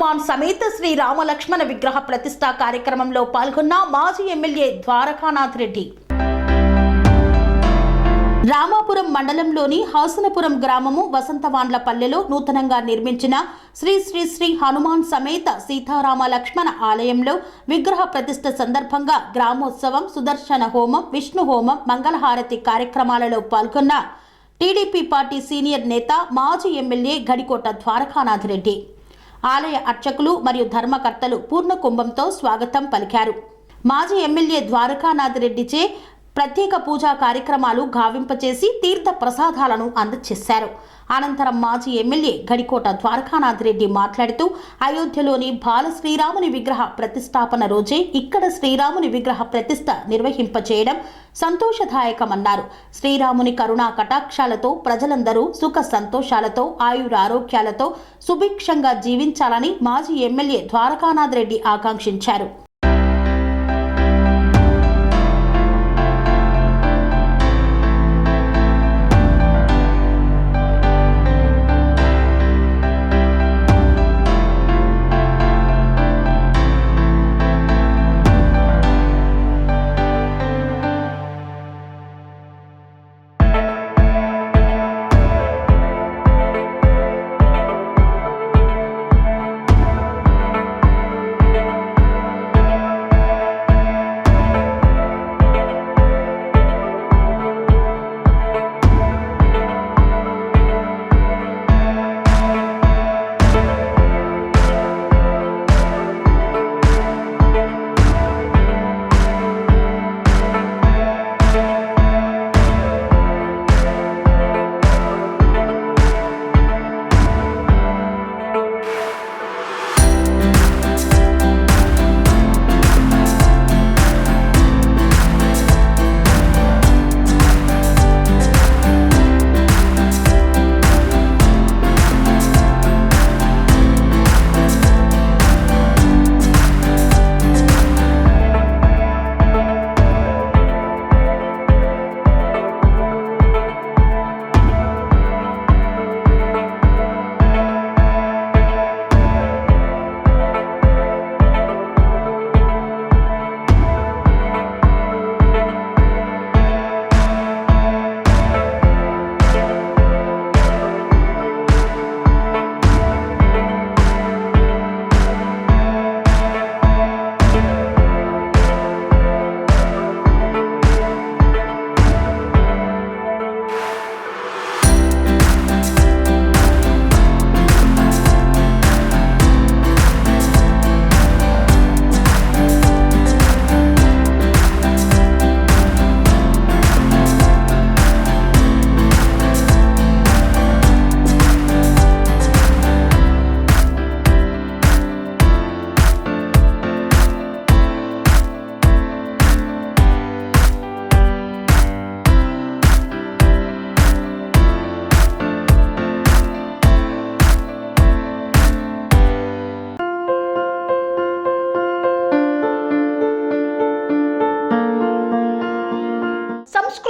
హనుమాన్ సమేత శ్రీ రామలక్ష్మణ విగ్రహ ప్రతిష్ఠా కార్యక్రమంలో పాల్గొన్న మాజీ ఎమ్మెల్యే ద్వారకానాథ్ రెడ్డి. రామాపురం మండలంలోని హాసనపురం గ్రామము వసంతవాండ్ల పల్లెలో నూతనంగా నిర్మించిన శ్రీ శ్రీ శ్రీ హనుమాన్ సమేత సీతారామ లక్ష్మణ ఆలయంలో విగ్రహ ప్రతిష్ట సందర్భంగా గ్రామోత్సవం సుదర్శన హోమం విష్ణు హోమం మంగళహారతి కార్యక్రమాలలో పాల్గొన్న టీడీపీ పార్టీ సీనియర్ నేత మాజీ ఎమ్మెల్యే గడికోట ద్వారకానాథ్ రెడ్డి. ఆలయ అర్చకులు మరియు ధర్మకర్తలు పూర్ణ కుంభంతో స్వాగతం పలికారు. మాజీ ఎమ్మెల్యే ద్వారకానాథ్ రెడ్డిచే ప్రత్యేక పూజా కార్యక్రమాలు గావింపచేసి తీర్థ ప్రసాదాలను అందజేశారు అనంతరం మాజీ ఎమ్మెల్యే గడికోట ద్వారకానాథ్ రెడ్డి మాట్లాడుతూ అయోధ్యలోని బాల శ్రీరాముని విగ్రహ ప్రతిష్టాపన రోజే ఇక్కడ శ్రీరాముని విగ్రహ ప్రతిష్ట నిర్వహింపచేయడం సంతోషదాయకమన్నారు. శ్రీరాముని కరుణా కటాక్షాలతో ప్రజలందరూ సుఖ సంతోషాలతో ఆయురారోగ్యాలతో సుభిక్షంగా జీవించాలని మాజీ ఎమ్మెల్యే ద్వారకానాథ్ రెడ్డి ఆకాంక్షించారు. Subscribe.